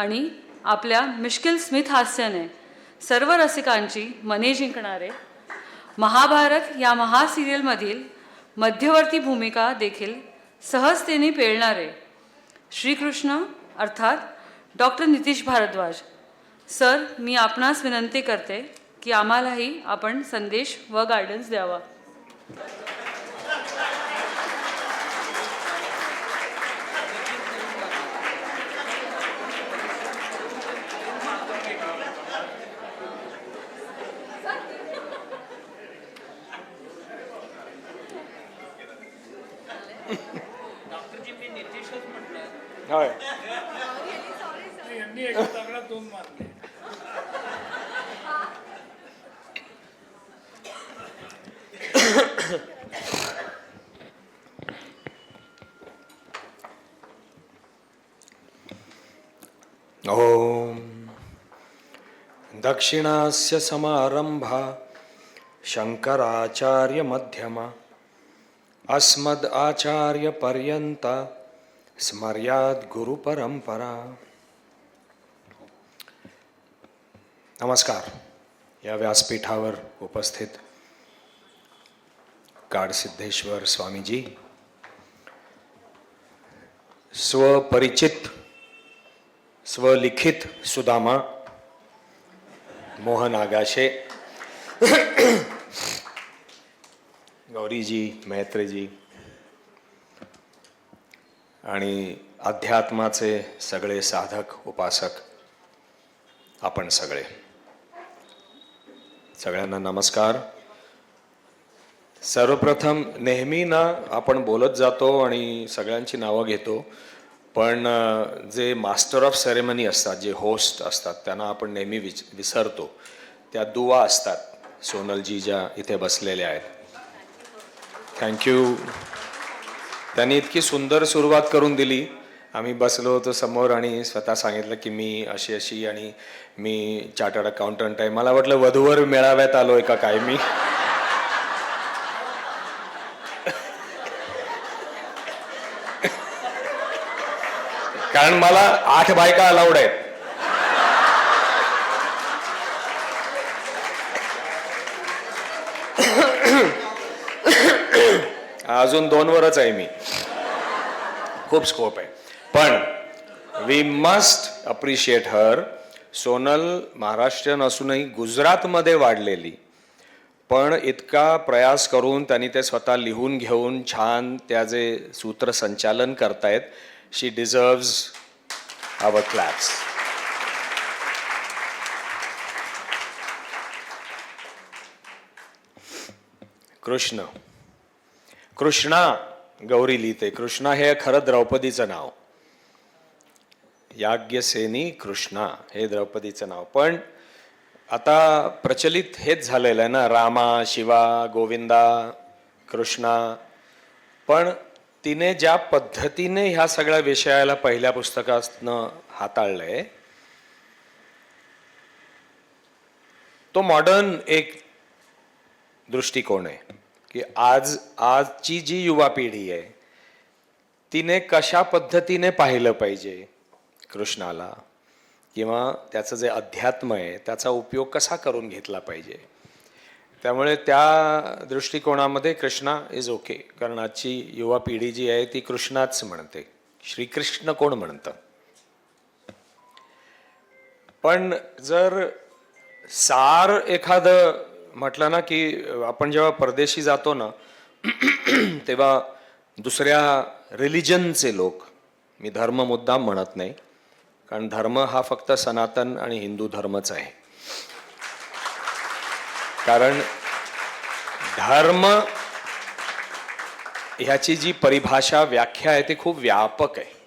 आणि आपल्या मिश्किल स्मिथ हास्याने सर्व रसिकांची मने जिंकणारे महाभारत या महासिरियलमधील मध्यवर्ती भूमिका देखील सहजतेने पेळणारे श्रीकृष्ण अर्थात डॉक्टर नितीश भारद्वाज. सर मी आपणास विनंती करते की आम्हालाही आपण संदेश व गायडन्स द्यावा. होय. यांनी एका दगडात दोन मारले. ॐ दक्षिणास्य समारंभा शङ्कराचार्यमध्यमा अस्मद् आचार्यपर्यन्ता स्मर्याद गुरुपरंपरा नमस्कार। या व्यासपीठावर उपस्थित काडसिद्धेश्वर स्वामीजी। स्वपरिचित स्वलिखित सुदामा मोहन आगाशे। गौरीजी मैत्रेजी आणि अध्यात्माचे सगळे साधक उपासक आपण सगळे. सगळ्यांना नमस्कार. सर्वप्रथम नेहमी ना आपण बोलत जातो आणि सगळ्यांची नावं घेतो पण जे मास्टर ऑफ सेरेमनी असतात जे होस्ट असतात त्यांना आपण नेहमी विच विसरतो. त्या दुवा असतात सोनलजी ज्या इथे बसलेल्या आहेत. थँक्यू. त्यांनी इतकी सुंदर सुरुवात करून दिली. आम्ही बसलो होतो समोर आणि स्वतः सांगितलं की मी अशी अशी आणि मी चार्टर्ड अकाउंटंट आहे. मला वाटलं वधूवर मेळाव्यात आलोय का काय मी कारण मला आठ बायका अलाउड आहेत. अजून दोनवरच आहे मी. खूप स्कोप आहे. पण we must appreciate her Sonal Maharashtrian असूनही गुजरातमध्ये वाढलेली. पण इतका प्रयास करून त्यांनी ते स्वतः लिहून घेऊन छान त्याचे सूत्रसंचालन करतायत she deserves our claps Krishna. Krishna Gauri लिहिते कृष्णा हे खरं द्रौपदीचं नाव. याज्ञसेनी कृष्णा हे द्रौपदीचं नाव. पण आता प्रचलित हेच झालेलं आहे ना रामा शिवा गोविंदा कृष्णा. पण तिने ज्या पद्धतीने ह्या सगळ्या विषयाला पहिल्या पुस्तकातनं हाताळलंय तो मॉडर्न एक दृष्टिकोन आहे. की आज आजची जी युवा पिढी आहे तिने कशा पद्धतीने पाहिलं पाहिजे कृष्णाला? किंवा त्याचं जे अध्यात्म आहे त्याचा उपयोग कसा करून घेतला पाहिजे? त्यामुळे त्या दृष्टिकोनामध्ये कृष्णा इज ओके कारण आजची युवा पिढी जी आहे ती कृष्णाच म्हणते. श्रीकृष्ण कोण म्हणतं? पण जर सार एखादं म्हटलं ना की आपण जेव्हा परदेशी जातो ना तेव्हा दुसऱ्या रिलिजनचे लोक मी धर्म मुद्दाम म्हणत नाही कारण धर्म हा फक्त सनातन आणि हिंदू धर्मच आहे. कारण धर्म ह्याची जी परिभाषा व्याख्या आहे ती खूप व्यापक आहे.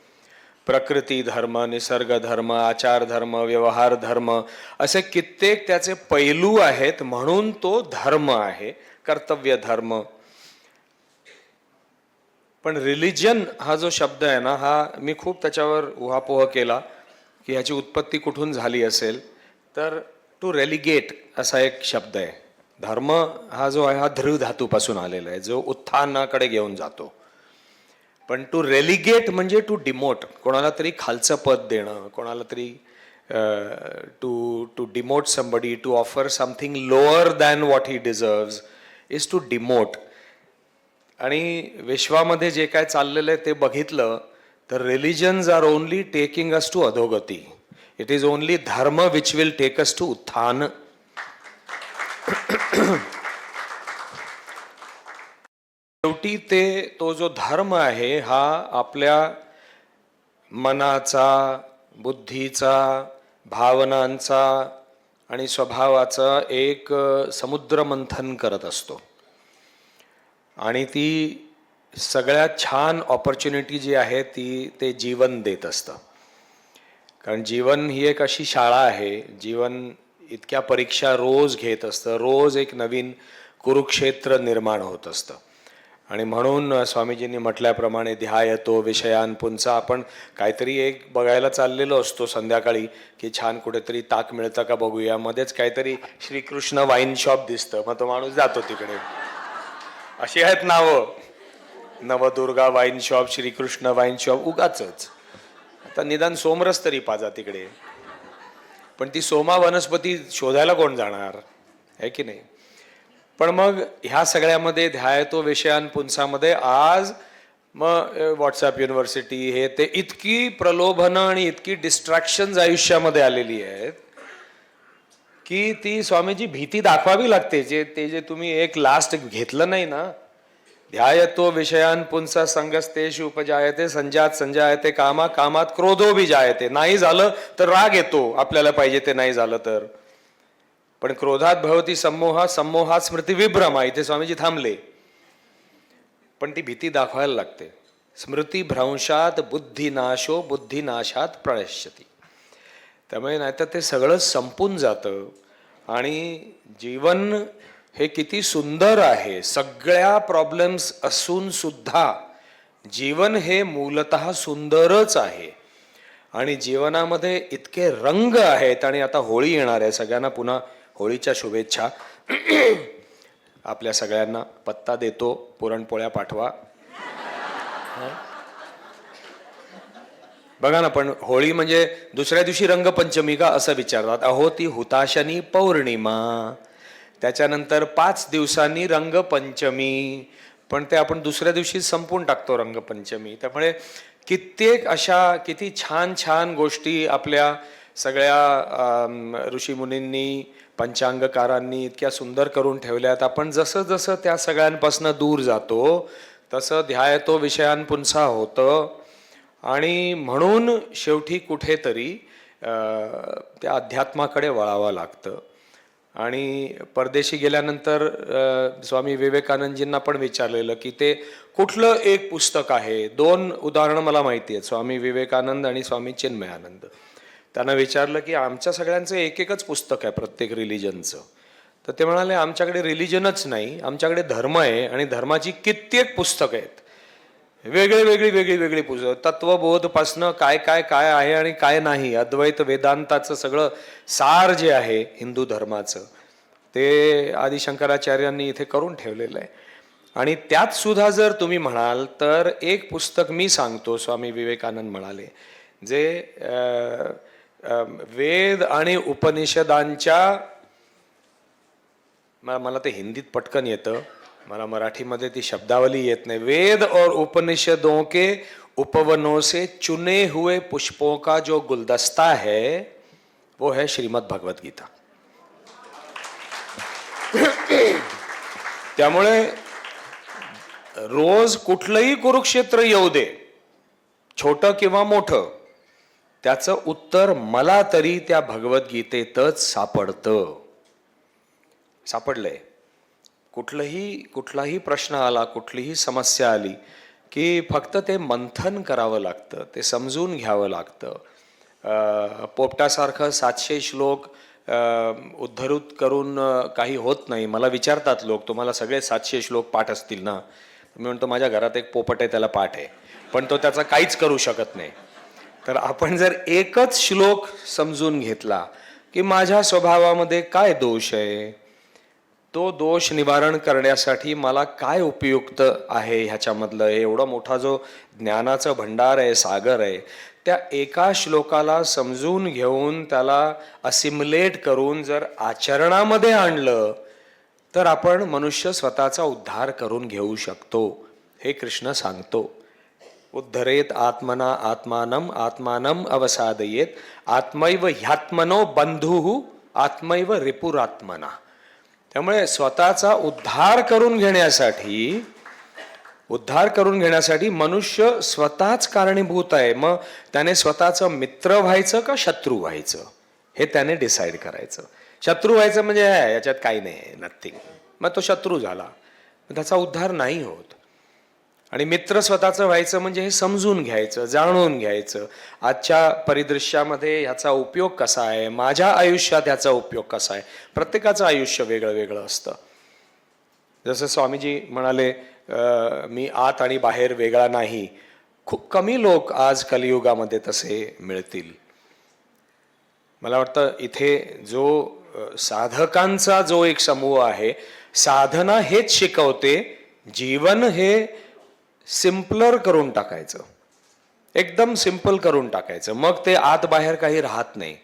प्रकृती धर्म निसर्ग धर्म आचार धर्म व्यवहार धर्म असे कित्येक त्याचे पैलू आहेत म्हणून तो धर्म आहे कर्तव्य धर्म. पण रिलिजन हा जो शब्द आहे ना हा मी खूप त्याच्यावर उहापोह केला की ह्याची उत्पत्ती कुठून झाली असेल. तर टू रेलिगेट असा एक शब्द आहे. धर्म हा जो आहे हा ध्रुव धातूपासून आलेला आहे जो उत्थानाकडे घेऊन जातो. पण टू रेलिगेट म्हणजे टू डिमोट कोणाला तरी खालचं पद देणं कोणाला तरी to to demote somebody to offer something lower than what he deserves is to demote आणि विश्वामध्ये जे काय चाललेलं आहे ते बघितलं तर religions are only taking us to अधोगती. It is only dharma which will take us to उत्थान. शेवटी ते तो जो धर्म आहे हा आपल्या मनाचा बुद्धीचा भावनांचा आणि स्वभावाचा एक समुद्र मंथन करत असतो. आणि ती सगळ्यात छान ऑपॉर्च्युनिटी जी आहे ती ते जीवन देत असतं. कारण जीवन ही एक अशी शाळा आहे जीवन इतक्या परीक्षा रोज घेत असतं रोज एक नवीन कुरुक्षेत्र निर्माण होत असतं. आणि म्हणून स्वामीजींनी म्हटल्याप्रमाणे ध्याय येतो विषयान विषयांपुंचा आपण काहीतरी एक बघायला चाललेलो असतो संध्याकाळी की छान कुठेतरी ताक मिळतं का बघूया. मध्येच काहीतरी श्रीकृष्ण वाईन शॉप दिसतं. मग तो माणूस जातो तिकडे. अशी आहेत नावं. Navdurga wine shop Shrikrishna wine shop उगाच आता निदान सोमरस तरी पाजा तिकडे. पण ती सोमा वनस्पती शोधायला कोण जाणार? आहे की नाही? पण मग ह्या सगळ्यामध्ये ध्यायतो विषयांपुंसामध्ये आज मग व्हॉट्सअप युनिव्हर्सिटी हे ते इतकी प्रलोभनं आणि इतकी डिस्ट्रॅक्शन्स आयुष्यामध्ये आलेली आहेत की ती स्वामीजी भीती दाखवावी लागते. जे ते जे तुम्ही एक लास्ट घेतलं नाही ना ध्यायतो विषयान पुंसा संगस्तेश उपजायते संजात संजायते कामा कामात क्रोधो बी जायते. नाही झालं तर राग येतो. आपल्याला पाहिजे ते नाही झालं तर. पण क्रोधात भवती संमोहा संमोहात स्मृती विभ्रमा इथे स्वामीजी थांबले. पण ती भीती दाखवायला लागते. स्मृती भ्रंशात बुद्धिनाशो बुद्धिनाशात प्रणश्यती त्यामुळे नाहीतर ते सगळं संपून जातं. आणि जीवन हे किती सुंदर आहे. सगळ्या प्रॉब्लेम्स असून सुद्धा जीवन हे मूलत सुंदरच आहे. आणि जीवनामध्ये इतके रंग आहेत आणि आता होळी येणार आहे. सगळ्यांना पुन्हा होळीच्या शुभेच्छा. आपल्या सगळ्यांना पत्ता देतो पुरणपोळ्या पाठवा. बघा ना पण होळी म्हणजे दुसऱ्या दिवशी रंगपंचमी का असं विचारतात? अहो ती हुताशनी पौर्णिमा. त्याच्यानंतर पाच दिवसांनी रंगपंचमी. पण ते आपण दुसऱ्या दिवशी संपून टाकतो रंगपंचमी. त्यामुळे कित्येक अशा किती छान छान गोष्टी आपल्या सगळ्या ऋषीमुनींनी पंचांगकारांनी इतक्या सुंदर करून ठेवल्यात. आपण जसं जसं त्या सगळ्यांपासून दूर जातो तसं ध्याय तो विषयांपुंसा होतं. आणि म्हणून शेवटी कुठेतरी त्या अध्यात्माकडे वळावं लागतं. आणि परदेशी गेल्यानंतर स्वामी विवेकानंदजींना पण विचारलेलं की ते कुठलं एक पुस्तक आहे? दोन उदाहरणं मला माहिती आहेत स्वामी विवेकानंद आणि स्वामी चिन्मयानंद. त्यांना विचारलं की आमच्या सगळ्यांचं एक एकच पुस्तक आहे प्रत्येक रिलिजनचं. तर ते म्हणाले आमच्याकडे रिलिजनच नाही आमच्याकडे धर्म आहे आणि धर्माची कित्येक पुस्तकं आहेत. वेगळी वेगळी वेगळी वेगळी पुस्तकं. तत्वबोधपासनं काय काय काय आहे आणि काय नाही अद्वैत वेदांताचं सगळं सार जे आहे हिंदू धर्माचं ते आदिशंकराचार्यांनी इथे करून ठेवलेलं आहे. आणि त्यात सुद्धा जर तुम्ही म्हणाल तर एक पुस्तक मी सांगतो स्वामी विवेकानंद म्हणाले जे वेद आणि उपनिषदांच्या मला मला ते हिंदीत पटकन येतं. मला मराठीमध्ये ती शब्दावली येत नाही. वेद और उपनिषदों के उपवनों से चुने हुए पुष्पों का जो गुलदस्ता है वो है श्रीमद भगवत गीता. त्यामुळे रोज कुठलंही कुरुक्षेत्र येऊ दे छोटं किंवा मोठं त्याचं उत्तर मला तरी त्या भगवद्गीतेतच सापडतं. सापडलंय. कुठलंही कुठलाही प्रश्न आला कुठलीही समस्या आली की फक्त ते मंथन करावं लागतं ते समजून घ्यावं लागतं. पोपटासारखं सातशे श्लोक अं, उद्धृत करून काही होत नाही. मला विचारतात लोक तुम्हाला सगळे सातशे श्लोक पाठ असतील ना? मी म्हणतो माझ्या घरात एक पोपट आहे त्याला पाठ आहे. पण तो त्याचा काहीच करू शकत नाही. तर आपण जर एकच श्लोक समजून घेतला की माझ्या स्वभावामध्ये काय दोष आहे तो दोष निवारण करण्यासाठी मला काय उपयुक्त आहे ह्याच्यामधलं? हे एवढा मोठा जो ज्ञानाचं भंडार आहे सागर आहे त्या एका श्लोकाला समजून घेऊन त्याला असिम्युलेट करून जर आचरणामध्ये आणलं तर आपण मनुष्य स्वतःचा उद्धार करून घेऊ शकतो हे कृष्ण सांगतो. उद्धरेत आत्मना आत्मानम आत्मानम अवसादयेत। आत्मैव ह्यात्मनो बंधू आत्मैव रिपुरात्मना। त्यामुळे स्वतःचा उद्धार करून घेण्यासाठी उद्धार करून घेण्यासाठी मनुष्य स्वतःच कारणीभूत आहे. मग त्याने स्वतःचं मित्र व्हायचं का शत्रू व्हायचं? हे त्याने डिसाईड करायचं. शत्रू व्हायचं म्हणजे याच्यात काही नाही नथिंग मग तो शत्रू झाला. त्याचा उद्धार नाही होत. आणि मित्र स्वतःचं व्हायचं म्हणजे हे समजून घ्यायचं जाणून घ्यायचं. आजच्या परिदृश्यामध्ये ह्याचा उपयोग कसा आहे? माझ्या आयुष्यात ह्याचा उपयोग कसा आहे? प्रत्येकाचं आयुष्य वेगळं वेगळं असतं. जसं स्वामीजी म्हणाले मी आत आणि बाहेर वेगळा नाही. खूप कमी लोक आज कलियुगामध्ये तसे मिळतील. मला वाटतं इथे जो साधकांचा जो एक समूह आहे साधना हेच शिकवते जीवन हे सिम्पलर करून टाकायचं. एकदम सिंपल करून टाकायचं. मग ते आत बाहेर काही राहत नाही.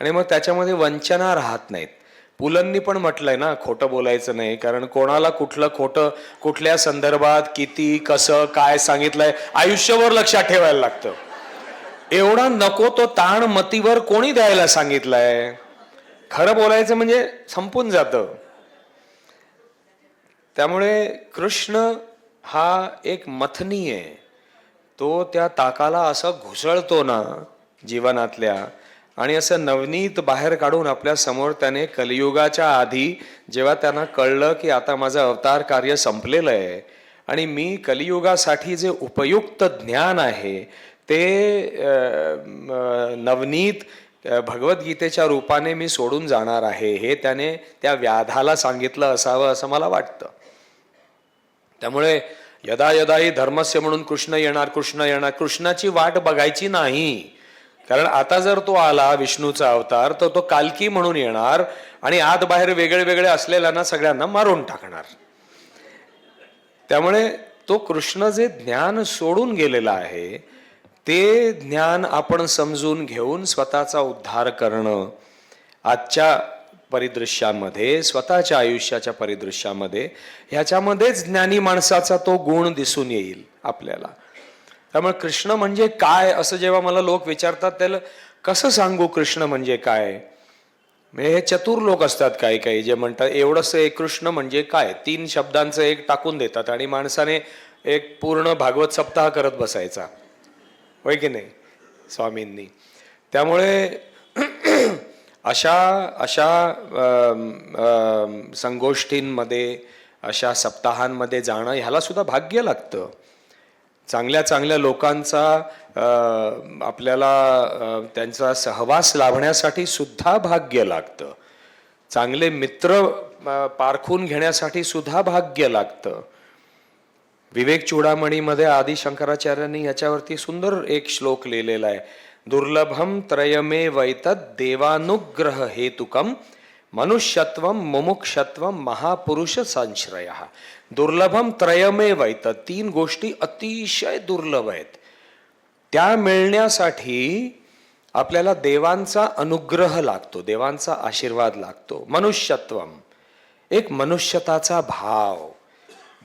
आणि मग त्याच्यामध्ये वंचना राहत नाहीत. पुलंनी पण म्हटलंय ना खोटं बोलायचं नाही. कारण कोणाला कुठलं खोटं कुठल्या संदर्भात किती कसं काय सांगितलंय आयुष्यभर लक्षात ठेवायला लागतं. एवढा नको तो ताण मतीवर कोणी द्यायला सांगितलंय? खरं बोलायचं म्हणजे संपून जातं. त्यामुळे कृष्ण हा एक मथनी आहे. तो त्या ताकाला असं घुसळतो ना जीवनातल्या आणि असं नवनीत बाहेर काढून आपल्यासमोर त्याने कलियुगाच्या आधी जेव्हा त्यांना कळलं की आता माझं अवतार कार्य संपलेलं आहे आणि मी कलियुगासाठी जे उपयुक्त ज्ञान आहे ते नवनीत भगवद्गीतेच्या रूपाने मी सोडून जाणार आहे हे त्याने त्या व्याधाला सांगितलं असावं असं मला वाटतं. त्यामुळे यदा यदाही धर्मस्य म्हणून कृष्ण येणार कृष्ण येणार कृष्णाची वाट बघायची नाही. कारण आता जर तो आला विष्णूचा अवतार तर तो कालकी म्हणून येणार आणि आत बाहेर वेगळे वेगळे असलेल्यांना सगळ्यांना मारून टाकणार. त्यामुळे तो कृष्ण जे ज्ञान सोडून गेलेला आहे ते ज्ञान आपण समजून घेऊन स्वतःचा उद्धार करणं आजच्या परिदृश्यामध्ये स्वतःच्या आयुष्याच्या परिदृश्यामध्ये ह्याच्यामध्येच ज्ञानी माणसाचा तो गुण दिसून येईल आपल्याला. त्यामुळे कृष्ण म्हणजे काय? असं जेव्हा मला लोक विचारतात त्याला कसं सांगू कृष्ण म्हणजे काय? म्हणजे हे चतुर लोक असतात काही काही जे म्हणतात एवढंसं एक कृष्ण म्हणजे काय? तीन शब्दांचं एक टाकून देतात आणि माणसाने एक पूर्ण भागवत सप्ताह करत बसायचा. होय की नाही? स्वामींनी. त्यामुळे अशा अशा संगोष्ठींमध्ये अशा सप्ताहांमध्ये जाणं ह्याला सुद्धा भाग्य लागतं. चांगल्या चांगल्या लोकांचा आपल्याला त्यांचा सहवास लाभण्यासाठी सुद्धा भाग्य लागतं. चांगले मित्र पारखून घेण्यासाठी सुद्धा भाग्य लागतं. विवेक चूडामणीमध्ये आदि शंकराचार्यांनी याच्यावरती सुंदर एक श्लोक लिहिलेला आहे. दुर्लभम त्रयमे वैतद देवानुग्रह हेतुकम मनुष्यत्व मुमुक्षत्व महापुरुष संश्रय दुर्लभम त्रयमे वैतद तीन गोष्टी अतिशय दुर्लभ आहेत। त्या मिळण्यासाठी आपल्याला देवांचा अनुग्रह लागतो देवांचा आशीर्वाद लागतो. मनुष्यत्वम एक मनुष्यताचा भाव.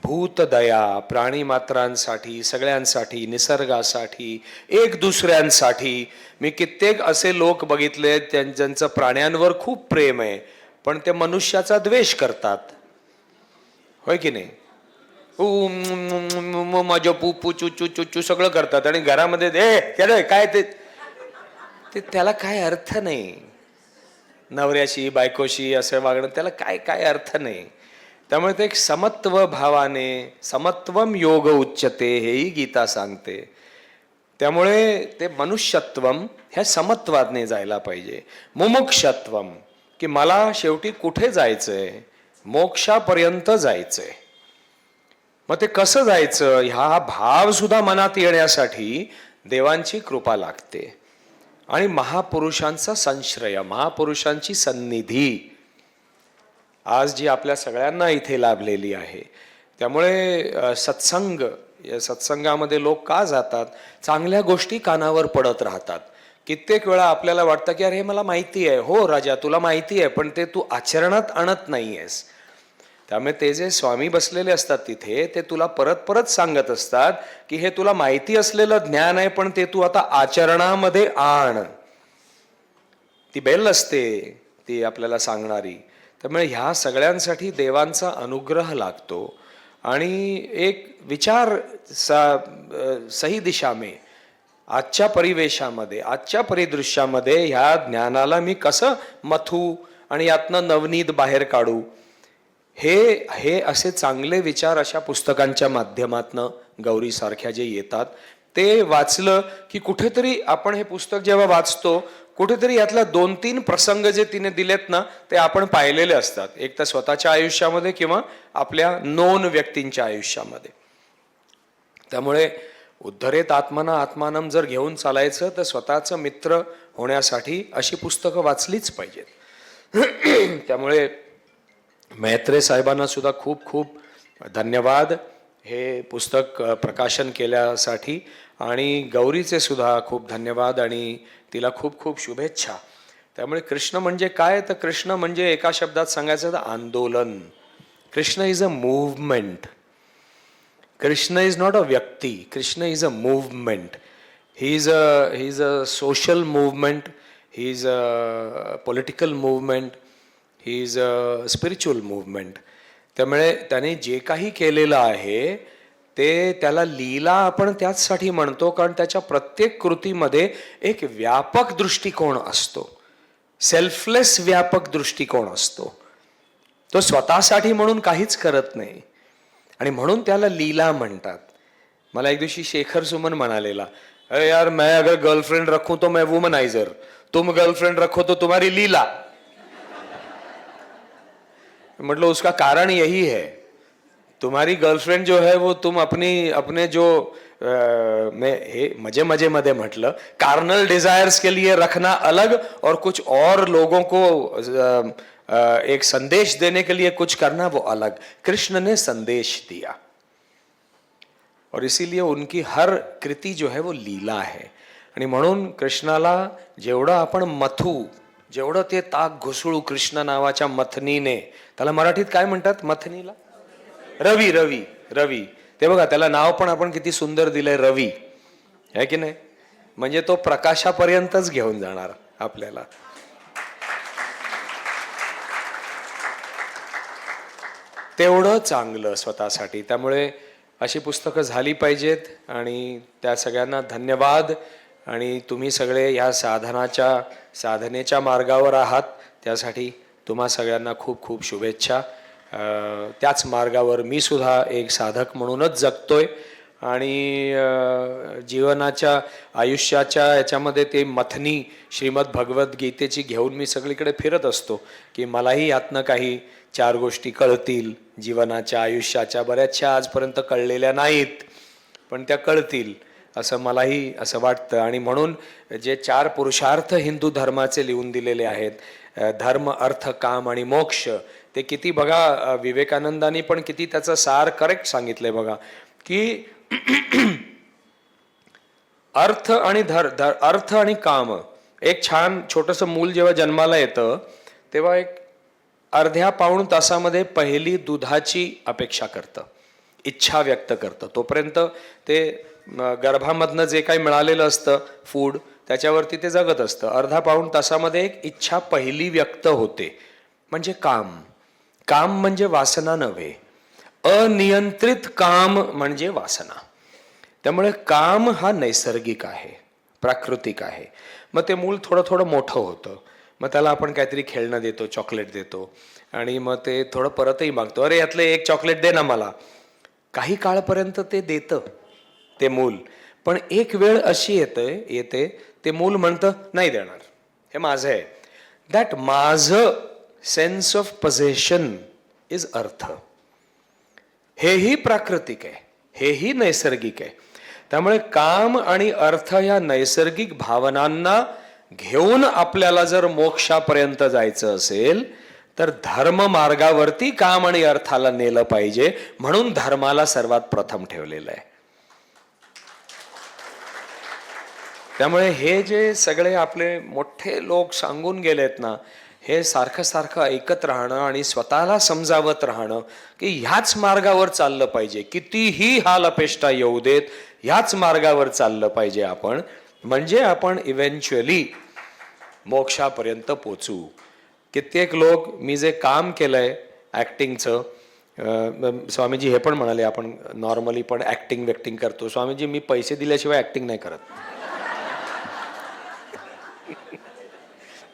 भूतदया प्राणीमात्रांसाठी सगळ्यांसाठी निसर्गासाठी एक दुसऱ्यांसाठी. मी कित्येक असे लोक बघितले त्यां- ज्यांचं प्राण्यांवर खूप प्रेम आहे पण ते मनुष्याचा द्वेष करतात. होय की नाही? माझ्या म, पू पू चू चू चू चू सगळं करतात आणि घरामध्ये ए काय ते? ते त्याला काय अर्थ नाही. नवऱ्याशी बायकोशी असं वागणं त्याला काय काय अर्थ नाही. त्यामुळे ते एक समत्व भावाने समत्वम योग उच्चते हेही गीता सांगते. त्यामुळे ते मनुष्यत्वम ह्या समत्वाने जायला पाहिजे. मुमुक्षत्वम की मला शेवटी कुठे जायचंय? मोक्षापर्यंत जायचंय. मग ते कसं जायचं? ह्या भाव सुद्धा मनात येण्यासाठी देवांची कृपा लागते. आणि महापुरुषांचा संश्रय महापुरुषांची सन्निधी आज जी आपल्या सगळ्यांना इथे लाभलेली आहे. त्यामुळे सत्संग या सत्संगामध्ये लोक का जातात? चांगल्या गोष्टी कानावर पडत राहतात. कित्येक वेळा आपल्याला वाटतं की अरे हे मला माहिती आहे. हो राजा तुला माहिती आहे पण ते तू आचरणात आणत नाहीयेस. त्यामुळे ते जे स्वामी बसलेले असतात तिथे ते तुला परत परत सांगत असतात की हे तुला माहिती असलेलं ज्ञान आहे पण ते तू आता आचरणामध्ये आण. ती बेल असते ती आपल्याला सांगणारी. त्यामुळे ह्या सगळ्यांसाठी देवांचा अनुग्रह लागतो. आणि एक विचार सा सही दिशा मे आजच्या परिवेशामध्ये आजच्या परिदृश्यामध्ये ह्या ज्ञानाला मी कसं मथू आणि यातनं नवनीत बाहेर काढू? हे हे असे चांगले विचार अशा पुस्तकांच्या माध्यमातनं गौरीसारख्या जे येतात ते वाचलं की कुठेतरी आपण हे पुस्तक जेव्हा वाचतो कुठेतरी यातला दोन तीन प्रसंग जे तिने दिलेत ना ते आपण पाहिलेले असतात. एक तर स्वतःच्या आयुष्यामध्ये किंवा आपल्या नोन व्यक्तींच्या आयुष्यामध्ये. त्यामुळे उद्धरेत आत्मना आत्मानम जर घेऊन चालायचं तर स्वतःचं मित्र होण्यासाठी अशी पुस्तकं वाचलीच पाहिजेत. त्यामुळे मैत्रे साहेबांना सुद्धा खूप खूप धन्यवाद. हे पुस्तक प्रकाशन केल्यासाठी आणि गौरीचे सुद्धा खूप धन्यवाद आणि तिला खूप खूप शुभेच्छा. त्यामुळे कृष्ण म्हणजे काय? तर कृष्ण म्हणजे एका शब्दात सांगायचं तर आंदोलन. Krishna is a movement Krishna is not a व्यक्ती. Krishna is a movement he is a he is a social movement he is a political movement he is a spiritual movement त्यामुळे त्याने जे काही केलेलं आहे ते त्याला लीला आपण त्याचसाठी म्हणतो कारण त्याच्या प्रत्येक कृतीमध्ये एक व्यापक दृष्टिकोन असतो. सेल्फलेस व्यापक दृष्टिकोन असतो. तो स्वतःसाठी म्हणून काहीच करत नाही. आणि म्हणून त्याला लीला म्हणतात. मला एक दिवशी शेखर सुमन म्हणालेला अरे यार मैं अगर गर्लफ्रेंड रखू तो मैं वुमनाइजर तुम गर्लफ्रेंड रखो तो तुम्हारी लीला. म्हटलं उसका कारण यही है. तुम्हारी गर्लफ्रेंड जो है वो तुम अपनी अपने जो मैं हे मजे मजे मध्ये म्हटलं कार्नल डिजायर्स के लिए रखना अलग और कुछ और लोगों को एक संदेश देने के लिए कुछ करना वो अलग। कृष्ण ने संदेश दिया। और इसीलिए उनकी हर कृती जो है वो लीला है। आणि म्हणून कृष्णाला जेवढं आपण मथू जेवढं ते ताक घुसळू कृष्ण नावाच्या मथनीने त्याला मराठीत काय म्हणतात? मथनीला? रवी रवी रवी. ते बघा त्याला नाव पण आपण किती सुंदर दिलंय रवी. आहे की नाही? म्हणजे तो प्रकाशापर्यंतच घेऊन जाणार आपल्याला. तेवढं चांगलं स्वतःसाठी. त्यामुळे अशी पुस्तकं झाली पाहिजेत आणि त्या सगळ्यांना धन्यवाद. आणि तुम्ही सगळे ह्या साधनाच्या साधनेच्या मार्गावर आहात. त्यासाठी तुम्हा सगळ्यांना खूप खूप शुभेच्छा. त्याच मार्गावर मी सुद्धा एक साधक म्हणूनच जगतोय. आणि जीवनाच्या आयुष्याच्या याच्यामध्ये ते मथनी श्रीमद भगवद्गीतेची घेऊन मी सगळीकडे फिरत असतो की मलाही यातनं काही चार गोष्टी कळतील. जीवनाच्या आयुष्याच्या बऱ्याचशा आजपर्यंत कळलेल्या नाहीत पण त्या कळतील असं मलाही असं वाटतं. आणि म्हणून जे चार पुरुषार्थ हिंदू धर्माचे लिहून दिलेले आहेत धर्म अर्थ काम आणि मोक्ष ते किती बघा विवेकानंदांनी पण किती त्याचं सार करेक्ट सांगितलंय बघा की अर्थ आणि धर धर अर्थ आणि काम एक छान छोटंसं मूल जेव्हा जन्माला येतं तेव्हा एक अर्ध्या पाऊण तासामध्ये पहिली दुधाची अपेक्षा करतं इच्छा व्यक्त करतं. तोपर्यंत ते गर्भामधनं जे काही मिळालेलं असतं फूड त्याच्यावरती ते जगत असतं. अर्धा पाऊण तासामध्ये एक इच्छा पहिली व्यक्त होते म्हणजे काम. काम म्हणजे वासना नव्हे अनियंत्रित काम म्हणजे वासना. त्यामुळे काम हा नैसर्गिक आहे प्राकृतिक आहे. मग ते मूल थोडं थोडं मोठं होतं. मग त्याला आपण काहीतरी खेळणं देतो चॉकलेट देतो. आणि मग ते थोडं परतही मागतो. अरे यातलं एक चॉकलेट दे ना मला. काही काळपर्यंत ते देतं ते मूल. पण एक वेळ अशी येते येते ते मूल म्हणतं नाही देणार. हे माझं आहे. दॅट माझं sense of possession is earth. हेही प्राकृतिक आहे. हेही नैसर्गिक आहे. त्यामुळे काम आणि अर्थ या नैसर्गिक भावनांना घेऊन आपल्याला जर मोक्षापर्यंत जायचं असेल तर धर्म मार्गावरती काम आणि अर्थाला नेलं पाहिजे म्हणून धर्माला सर्वात प्रथम ठेवलेलं आहे. त्यामुळे हे जे सगळे आपले मोठे लोक सांगून गेलेत ना हे सारखं सारखं ऐकत राहणं आणि स्वतःला समजावत राहणं की ह्याच मार्गावर चाललं पाहिजे. कितीही हाल अपेष्टा येऊ देत ह्याच मार्गावर चाललं पाहिजे आपण. म्हणजे आपण इव्हेंच्युअली मोक्षापर्यंत पोचू. कित्येक लोक मी जे काम केलंय ॲक्टिंगचं स्वामीजी हे पण म्हणाले आपण नॉर्मली पण ॲक्टिंग वॅक्टिंग करतो. स्वामीजी मी पैसे दिल्याशिवाय ॲक्टिंग नाही करत.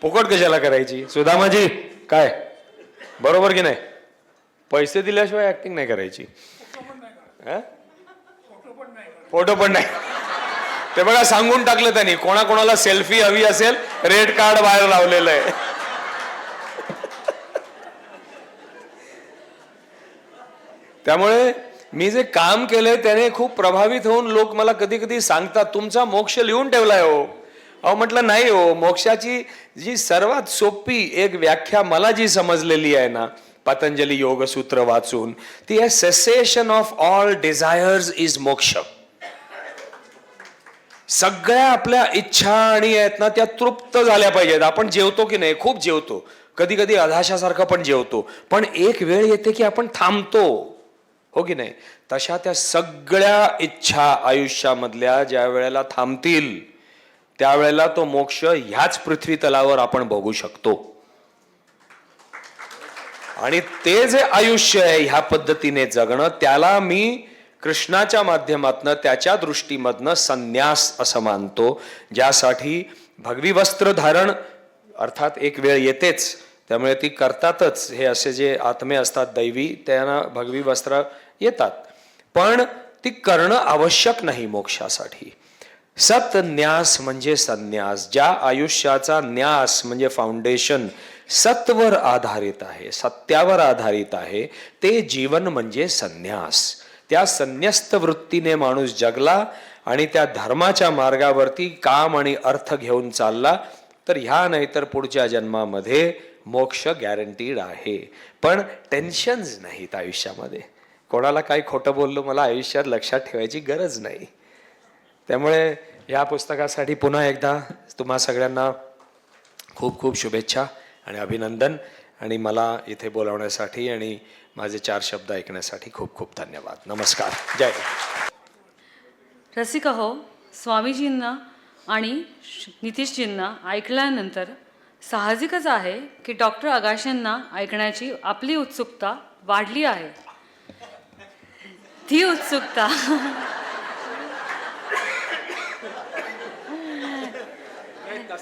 फुकट कशाला करायची? सुदामाजी काय? बरोबर की नाही? पैसे दिल्याशिवाय ऍक्टिंग नाही करायची. फोटो पण नाही. ते बघा सांगून टाकलं त्यांनी. कोणाकोणाला सेल्फी हवी असेल रेड कार्ड बाहेर लावलेलं आहे. त्यामुळे मी जे काम केलंय त्याने खूप प्रभावित होऊन लोक मला कधी कधी सांगतात तुमचा मोक्ष लिहून ठेवलाय हो. अहो म्हटलं नाही हो मोक्षाची जी सर्वात सोपी एक व्याख्या मला जी समजलेली आहे ना पतंजली योगसूत्र वाचून ती आहे cessation of all desires is moksha. सगळ्या आपल्या इच्छा आणि आहेत ना त्या तृप्त झाल्या पाहिजेत. आपण जेवतो की नाही? खूप जेवतो. कधी कधी अधाशासारखं पण जेवतो. पण एक वेळ येते की आपण थांबतो. हो की नाही? तशा त्या सगळ्या इच्छा आयुष्यामधल्या ज्या वेळेला थांबतील त्यावेळेला तो मोक्ष ह्याच पृथ्वी तलावर आपण बघू शकतो. आणि ते जे आयुष्य आहे ह्या पद्धतीने जगणं त्याला मी कृष्णाच्या माध्यमातनं त्याच्या दृष्टीमधनं संन्यास असं मानतो ज्यासाठी भगवी वस्त्र धारण अर्थात एक वेळ येतेच त्यामुळे ती करतातच हे असे जे आत्मे असतात दैवी त्यांना भगवी वस्त्र येतात. पण ती करणं आवश्यक नाही मोक्षासाठी. सतन्यास म्हणजे संन्यास ज्या आयुष्याचा न्यास म्हणजे फाउंडेशन सत्वर आधारित आहे सत्यावर आधारित आहे ते जीवन म्हणजे संन्यास. त्या संन्यस्त वृत्तीने माणूस जगला आणि त्या धर्माच्या मार्गावरती काम आणि अर्थ घेऊन चालला तर ह्या नाहीतर पुढच्या जन्मामध्ये मोक्ष गॅरंटीड आहे. पण टेन्शन्स नाहीत आयुष्यामध्ये. कोणाला काही खोटं बोललो मला आयुष्यात लक्षात ठेवायची गरज नाही. त्यामुळे या पुस्तकासाठी पुन्हा एकदा तुम्हा सगळ्यांना खूप खूप शुभेच्छा आणि अभिनंदन. आणि मला इथे बोलावण्यासाठी आणि माझे चार शब्द ऐकण्यासाठी खूप खूप धन्यवाद. नमस्कार. जय रसिक हो स्वामीजींना आणि नितीशजींना ऐकल्यानंतर साहजिकच आहे की डॉक्टर आगाशांना ऐकण्याची आपली उत्सुकता वाढली आहे. ती उत्सुकता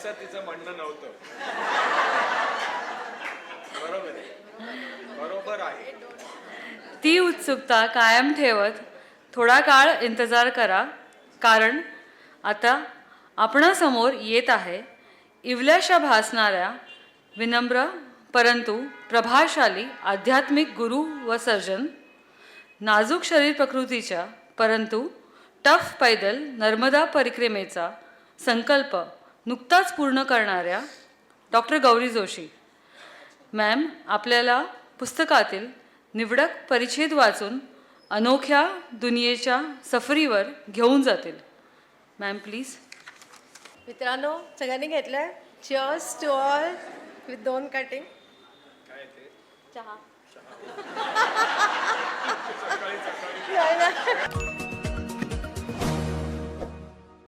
असं तिचं म्हणणं नव्हतं. बरोबर बरोबर आहे. ती उत्सुकता कायम ठेवत थोडा काळ इंतजार करा कारण आता आपणासमोर येत आहे इवल्याशा भासणाऱ्या विनम्र परंतु प्रभावशाली आध्यात्मिक गुरु व सर्जन नाजूक शरीर प्रकृतीच्या परंतु टफ पैदल नर्मदा परिक्रमेचा संकल्प नुकताच पूर्ण करणाऱ्या डॉक्टर गौरी जोशी. मॅम आपल्याला पुस्तकातील निवडक परिच्छेद वाचून अनोख्या दुनियेच्या सफरीवर घेऊन जातील. मॅम प्लीज मित्रांनो सगळ्यांनी घेतलंय? चिअर्स टू ऑल विथ दोन कटिंग चहा.